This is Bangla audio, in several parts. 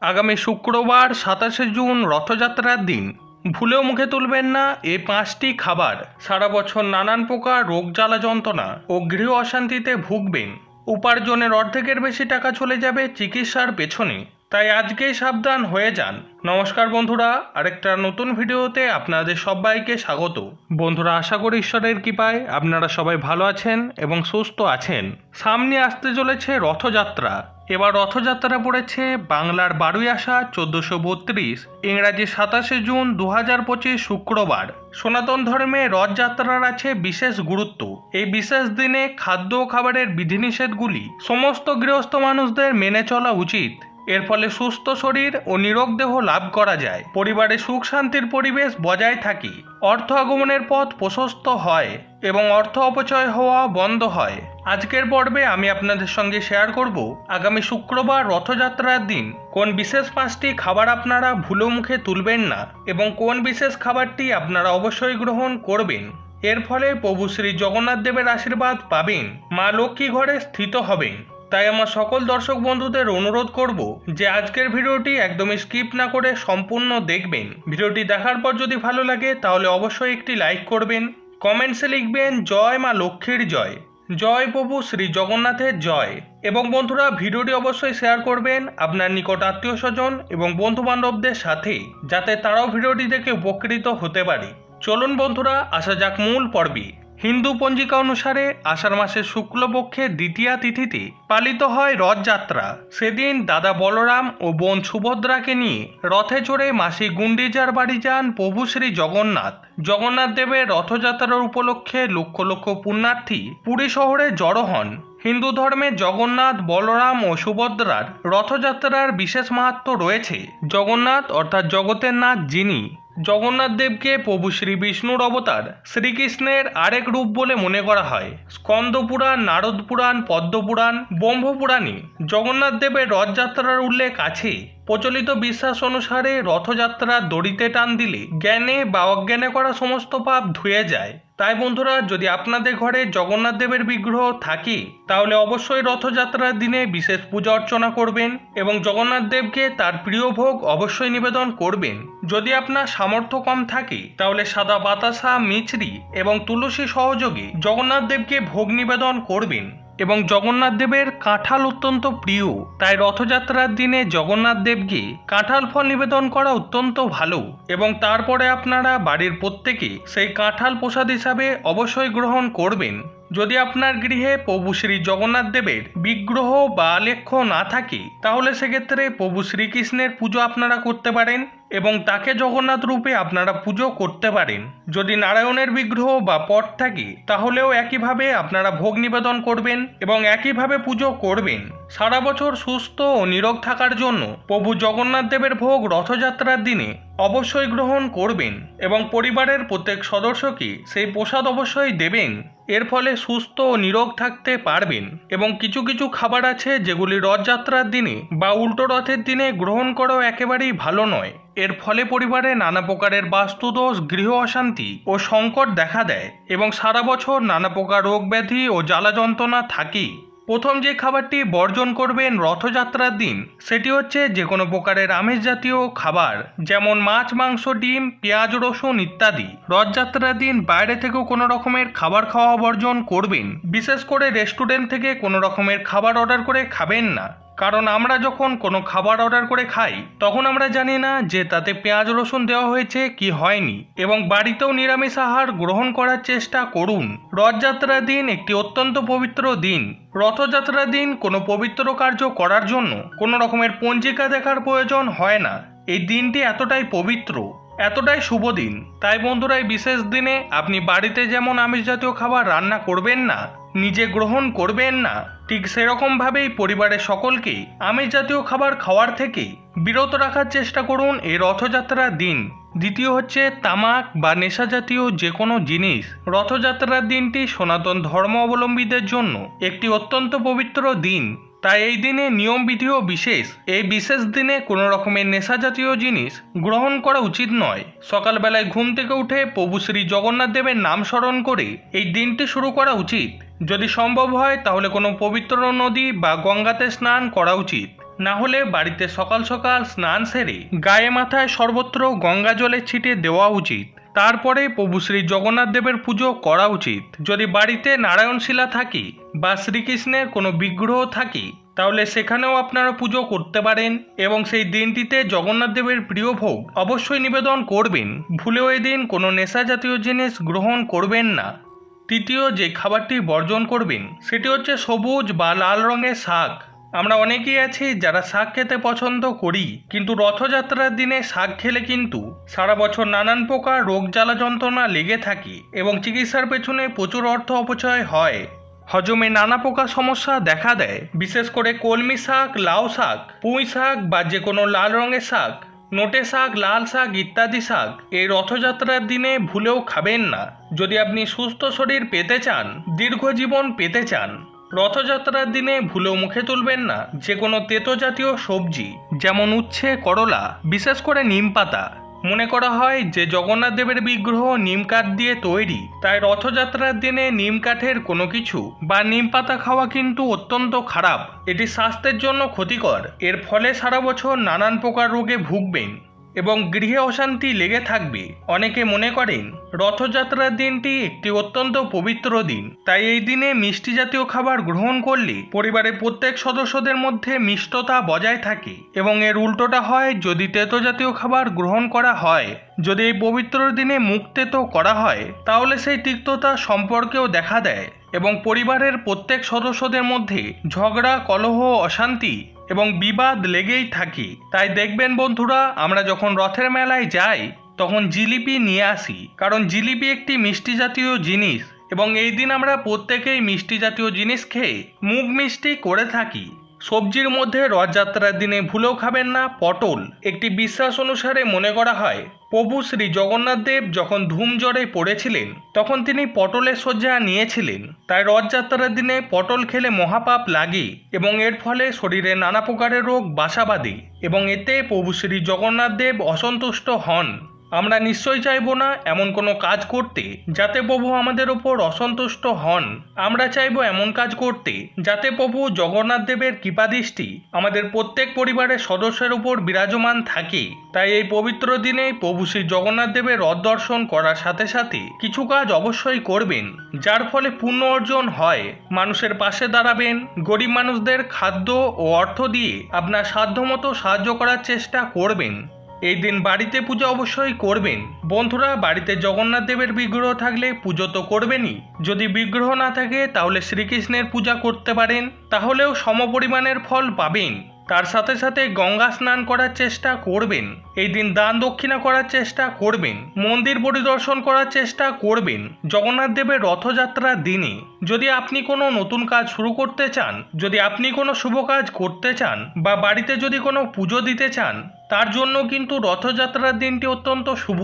আগামী শুক্রবার সাতাশে জুন রথযাত্রার দিন। ভুলেও মুখে তুলবেন না এ পাঁচটি খাবার। সারা বছর নানান প্রকার রোগ জ্বালা যন্ত্রণা ও গৃহ অশান্তিতে ভুগবেন। উপার্জনের অর্ধেকের বেশি টাকা চলে যাবে চিকিৎসার পেছনে। তাই আজকেই সাবধান হয়ে যান। নমস্কার বন্ধুরা, আরেকটা নতুন ভিডিওতে আপনাদের সবাইকে স্বাগত। বন্ধুরা, আশা করি ঈশ্বরের কৃপায় আপনারা সবাই ভালো আছেন এবং সুস্থ আছেন। সামনে আসতে চলেছে রথযাত্রা। এবার রথযাত্রা পড়েছে বাংলার বারোই আসা চোদ্দোশো বত্রিশ, ইংরাজি সাতাশে জুন দু হাজার পঁচিশ শুক্রবার। সনাতন ধর্মে রথযাত্রার আছে বিশেষ গুরুত্ব। এই বিশেষ দিনে খাদ্য ও খাবারের বিধিনিষেধগুলি সমস্ত গৃহস্থ মানুষদের মেনে চলা উচিত। এর ফলে সুস্থ শরীর ও নিরোগ দেহ লাভ করা যায়। পরিবারে সুখ শান্তির পরিবেশ বজায় থাকি। অর্থ আগমনের পথ প্রশস্ত হয় এবং অর্থ অপচয় হওয়া বন্ধ হয়। আজকের পর্বে আমি আপনাদের সঙ্গে শেয়ার করব, আগামী শুক্রবার রথযাত্রার দিন, কোন বিশেষ পাঁচটি খাবার আপনারা ভুলো মুখে তুলবেন না এবং কোন বিশেষ খাবারটি আপনারা অবশ্যই গ্রহণ করবেন। এর ফলে প্রভু শ্রী জগন্নাথ দেবের আশীর্বাদ পাবেন। মা লক্ষ্মী ঘরে স্থিত হবেন। তাই আমার সকল দর্শক বন্ধুদের অনুরোধ করব যে আজকের ভিডিওটি একদমই স্কিপ না করে সম্পূর্ণ দেখবেন। ভিডিওটি দেখার পর যদি ভালো লাগে, তাহলে অবশ্যই একটি লাইক করবেন। কমেন্টসে লিখবেন, জয় মা লক্ষ্মীর জয়। জয় প্রভু শ্রী জগন্নাথের জয়। এবং বন্ধুরা, ভিডিওটি অবশ্যই শেয়ার করবেন আপনার নিকট আত্মীয় স্বজন এবং বন্ধু বান্ধবদের সাথে, যাতে তারাও ভিডিওটি দেখে উপকৃত হতে পারে। চলুন বন্ধুরা, আসা যাক মূল পর্বে। হিন্দু পঞ্জিকা অনুসারে আষাঢ় মাসের শুক্লপক্ষের দ্বিতীয়া তিথিতে পালিত হয় রথযাত্রা। সেদিন দাদা বলরাম ও বোন সুভদ্রাকে নিয়ে রথে চড়ে মাসি গুন্ডিজার বাড়ি যান প্রভু শ্রী জগন্নাথ। জগন্নাথ দেবের রথযাত্রার উপলক্ষে লক্ষ লক্ষ পুণ্যার্থী পুরী শহরে জড়ো হন। হিন্দু ধর্মে জগন্নাথ, বলরাম ও সুভদ্রার রথযাত্রার বিশেষ মাহাত্ম রয়েছে। জগন্নাথ অর্থাৎ জগতের নাথ যিনি জগন্নাথ দেবকে প্রভু শ্রী বিষ্ণুর অবতার শ্রীকৃষ্ণের আরেক রূপ বলে মনে করা হয়। স্কন্দ পুরাণ নারদ পুরাণ পদ্মপুরাণ ব্রহ্মপুরাণে জগন্নাথ দেবের রথযাত্রার উল্লেখ আছে। প্রচলিত বিশ্বাস অনুসারে রথযাত্রার দড়িতে টান দিলে জ্ঞানে বা অজ্ঞানে করা সমস্ত পাপ ধুয়ে যায়। তাই বন্ধুরা, যদি আপনাদের ঘরে জগন্নাথ দেবের বিগ্রহ থাকে, তাহলে অবশ্যই রথযাত্রার দিনে বিশেষ পূজা অর্চনা করবেন এবং জগন্নাথ দেবকে তার প্রিয় ভোগ অবশ্যই নিবেদন করবেন। যদি আপনার সামর্থ্য কম থাকে, তাহলে সাদা বাতাসা, মিছরি এবং তুলসী সহযোগে জগন্নাথ দেবকে ভোগ নিবেদন করবেন। এবং জগন্নাথ দেবের কাঁঠাল অত্যন্ত প্রিয়। তাই রথযাত্রার দিনে জগন্নাথ দেবকে কাঁঠাল ফল নিবেদন করা অত্যন্ত ভালো এবং তারপরে আপনারা বাড়ির প্রত্যেকে সেই কাঁঠাল প্রসাদ হিসাবে অবশ্যই গ্রহণ করবেন। যদি আপনার গৃহে প্রভু শ্রী জগন্নাথ দেবের বিগ্রহ বা আলেখ্য না থাকে, তাহলে সেক্ষেত্রে প্রভু শ্রীকৃষ্ণের পুজো আপনারা করতে পারেন। এবং তাকে জগন্নাথ রূপে আপনারা পুজো করতে পারেন। যদি নারায়ণের বিগ্রহ বা পট থাকে, তাহলেও একইভাবে আপনারা ভোগ নিবেদন করবেন এবং একইভাবে পুজো করবেন। সারা বছর সুস্থ ও নিরোগ থাকার জন্য প্রভু জগন্নাথ দেবের ভোগ রথযাত্রার দিনে অবশ্যই গ্রহণ করবেন এবং পরিবারের প্রত্যেক সদস্যকে সেই প্রসাদ অবশ্যই দেবেন। এর ফলে সুস্থ ও নিরোগ থাকতে পারবেন এবং কিছু কিছু খাবার আছে যেগুলি রথযাত্রার দিনে বা উল্টো রথের দিনে গ্রহণ করাও একেবারেই ভালো নয়। এর ফলে পরিবারে নানা প্রকারের বাস্তুদোষ, গৃহ অশান্তি ও সংকট দেখা দেয় এবং সারা বছর নানা প্রকার রোগ ব্যাধি ও জ্বালা যন্ত্রণা থাকে প্রথম যে খাবারটি বর্জন করবেন রথযাত্রার দিন, সেটি হচ্ছে যে কোনো প্রকারের আমিষ জাতীয় খাবার, যেমন মাছ, মাংস, ডিম, পেঁয়াজ, রসুন ইত্যাদি। রথযাত্রার দিন বাইরে থেকেও কোনো রকমের খাবার খাওয়া বর্জন করবেন। বিশেষ করে রেস্টুরেন্ট থেকে কোনো রকমের খাবার অর্ডার করে খাবেন না। কারণ আমরা যখন কোনো খাবার অর্ডার করে খাই, তখন আমরা জানি না যে তাতে পেঁয়াজ, রসুন দেওয়া হয়েছে কি হয়নি এবং বাড়িতেও নিরামিষ আহার গ্রহণ করার চেষ্টা করুন। রথযাত্রার দিন একটি অত্যন্ত পবিত্র দিন। রথযাত্রার দিন কোনো পবিত্র কার্য করার জন্য কোনো রকমের পঞ্জিকা দেখার প্রয়োজন হয় না। এই দিনটি এতটাই পবিত্র, এতটাই শুভ দিন। তাই বন্ধুরা, এই বিশেষ দিনে আপনি বাড়িতে যেমন আমিষ জাতীয় খাবার রান্না করবেন না, নিজে গ্রহণ করবেন না ঠিক সেরকমভাবেই পরিবারের সকলকে আমিষ জাতীয় খাবার খাওয়ার থেকে বিরত রাখার চেষ্টা করুন এই রথযাত্রার দিন। দ্বিতীয় হচ্ছে তামাক বা নেশা জাতীয় যে কোনো জিনিস। রথযাত্রার দিনটি সনাতন ধর্ম অবলম্বীদের জন্য একটি অত্যন্ত পবিত্র দিন। তাই এই দিনে নিয়ম বিধিও বিশেষ, এই বিশেষ দিনে কোনো রকমের নেশা জাতীয় জিনিস গ্রহণ করা উচিত নয়। সকালবেলায় ঘুম থেকে উঠে প্রভু শ্রী জগন্নাথ দেবের নাম স্মরণ করে এই দিনটি শুরু করা উচিত। যদি সম্ভব হয়, তাহলে কোনো পবিত্র নদী বা গঙ্গাতে স্নান করা উচিত। না হলে বাড়িতে সকাল সকাল স্নান সেরে গায়ে মাথায় সর্বত্র গঙ্গা জলে ছিটে দেওয়া উচিত। তারপরে প্রভু শ্রী জগন্নাথ দেবের পুজো করা উচিত। যদি বাড়িতে নারায়ণ শিলা থাকি বা শ্রীকৃষ্ণের কোনো বিগ্রহ থাকি, তাহলে সেখানেও আপনারা পুজো করতে পারেন এবং সেই দিনটিতে জগন্নাথ দেবের প্রিয় ভোগ অবশ্যই নিবেদন করবেন। ভুলেও এদিন কোনো নেশা জাতীয় জিনিস গ্রহণ করবেন না। তৃতীয় যে খাবারটি বর্জন করবেন, সেটি হচ্ছে সবুজ বা লাল রঙের শাক। আমরা অনেকেই আছি যারা শাক খেতে পছন্দ করি, কিন্তু রথযাত্রার দিনে শাক খেলে কিন্তু সারা বছর নানান প্রকার রোগ জ্বালা যন্ত্রণা লেগে থাকে এবং চিকিৎসার পেছনে প্রচুর অর্থ অপচয় হয়। হজমে নানা প্রকার সমস্যা দেখা দেয়, বিশেষ করে কলমি শাক, লাউ শাক, পুঁই শাক বা যে কোনো লাল রঙের শাক। নোটে শাক, লাল শাক ইত্যাদি শাক এই রথযাত্রার দিনে ভুলেও খাবেন না। যদি আপনি সুস্থ শরীর পেতে চান, দীর্ঘ জীবন পেতে চান, রথযাত্রার দিনে ভুলেও মুখে তুলবেন না। যে কোনো তেতো জাতীয় সবজি, যেমন উচ্ছে, করলা, বিশেষ করে নিম পাতা মনে করা হয় যে জগন্নাথ দেবের বিগ্রহ নিম কাঠ দিয়ে তৈরি। তাই রথযাত্রার দিনে নিম কাঠের কোনো কিছু বা নিম পাতা খাওয়া কিন্তু অত্যন্ত খারাপ। এটি স্বাস্থ্যের জন্য ক্ষতিকর। এর ফলে সারা বছর নানান প্রকার রোগে ভুগবেন। এবং গৃহে অশান্তি লেগে থাকবে। অনেকে মনে করেন, রথযাত্রার দিনটি একটি অত্যন্ত পবিত্র দিন। তাই এই দিনে মিষ্টি জাতীয় খাবার গ্রহণ করলে পরিবারের প্রত্যেক সদস্যদের মধ্যে মিষ্টতা বজায় থাকে এবং এর উল্টোটা হয়, যদি তেতো জাতীয় খাবার গ্রহণ করা হয়, যদি এই পবিত্র দিনে মুখ তেতো করা হয়, তাহলে সেই তিক্ততা সম্পর্কেও দেখা দেয় এবং পরিবারের প্রত্যেক সদস্যদের মধ্যে ঝগড়া, কলহ, অশান্তি এবং বিবাদ লেগেই থাকি। তাই দেখবেন বন্ধুরা, আমরা যখন রথের মেলায় যাই, তখন জিলিপি নিয়ে আসি। কারণ জিলিপি একটি মিষ্টি জাতীয় জিনিস এবং এই দিন আমরা প্রত্যেকেই মিষ্টি জাতীয় জিনিস খেয়ে মুখ মিষ্টি করে থাকি। সবজির মধ্যে রথযাত্রার দিনে ভুলেও খাবেন না, পটল। একটি বিশ্বাস অনুসারে মনে করা হয়, প্রভু শ্রী জগন্নাথ দেব যখন ধূম জ্বরে পড়েছিলেন, তখন তিনি পটলের শয্যা নিয়েছিলেন। তাই রথযাত্রার দিনে পটল খেলে মহাপাপ লাগে এবং এর ফলে শরীরে নানা প্রকারের রোগ, বাসা বাঁধে এবং এতে প্রভু শ্রী জগন্নাথ দেব অসন্তুষ্ট হন। আমরা নিশ্চয়ই চাইব না এমন কোনো কাজ করতে যাতে প্রভু আমাদের ওপর অসন্তুষ্ট হন। আমরা চাইব এমন কাজ করতে যাতে প্রভু জগন্নাথ দেবের কৃপাদৃষ্টি আমাদের প্রত্যেক পরিবারের সদস্যের উপর বিরাজমান থাকে। তাই এই পবিত্র দিনে প্রভু শ্রী জগন্নাথ দেবের রথ দর্শন করার সাথে সাথে কিছু কাজ অবশ্যই করবেন, যার ফলে পুণ্য অর্জন হয়। মানুষের পাশে দাঁড়াবেন, গরিব মানুষদের খাদ্য ও অর্থ দিয়ে আপনার সাধ্যমতো সাহায্য করার চেষ্টা করবেন। এই দিন বাড়িতে পুজো অবশ্যই করবেন। বন্ধুরা, বাড়িতে জগন্নাথ দেবের বিগ্রহ থাকলে পুজো তো করবেনই। যদি বিগ্রহ না থাকে, তাহলে শ্রীকৃষ্ণের পূজা করতে পারেন। তাহলেও সমপরিমাণের ফল পাবেন। তার সাথে সাথে গঙ্গা স্নান করার চেষ্টা করবেন। এই দিন দান দক্ষিণা করার চেষ্টা করবেন। মন্দির পরিদর্শন করার চেষ্টা করবেন। জগন্নাথ দেবের রথযাত্রার দিনে। যদি আপনি কোনো নতুন কাজ শুরু করতে চান, যদি আপনি কোনো শুভ কাজ করতে চান, বা বাড়িতে যদি কোনো পুজো দিতে চান তার জন্য কিন্তু রথযাত্রার দিনটি অত্যন্ত শুভ।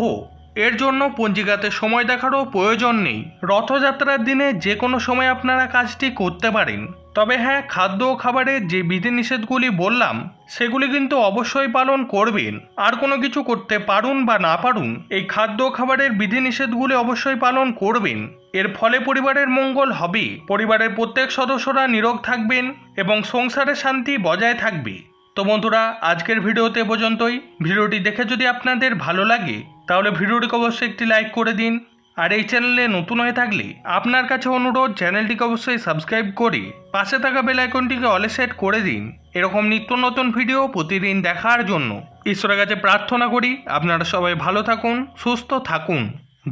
এর জন্য পঞ্জিকাতে সময় দেখারও প্রয়োজন নেই। রথযাত্রার দিনে যে কোনো সময় আপনারা কাজটি করতে পারেন। তবে হ্যাঁ খাদ্য ও খাবারের যে বিধিনিষেধগুলি বললাম, সেগুলি কিন্তু অবশ্যই পালন করবেন। আর কোনো কিছু করতে পারুন বা না পারুন, এই খাদ্য খাবারের বিধিনিষেধগুলি অবশ্যই পালন করবেন। এর ফলে পরিবারের মঙ্গল হবে, পরিবারের প্রত্যেক সদস্যরা নিরোগ থাকবেন এবং সংসারে শান্তি বজায় থাকবে। তো বন্ধুরা, আজকের ভিডিওতে পর্যন্তই। ভিডিওটি দেখে যদি আপনাদের ভালো লাগে, তাহলে ভিডিওটিকে অবশ্যই একটি লাইক করে দিন। আর এই চ্যানেলে নতুন হয়ে থাকলে আপনার কাছে অনুরোধ, চ্যানেলটিকে অবশ্যই সাবস্ক্রাইব করে পাশে থাকা বেল আইকনটিকে অলে সেট করে দিন। এরকম নিত্য নতুন ভিডিও প্রতিদিন দেখার জন্য ঈশ্বরের কাছে প্রার্থনা করি, আপনারা সবাই ভালো থাকুন, সুস্থ থাকুন।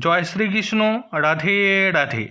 জয় শ্রীকৃষ্ণ, রাধে রাধে।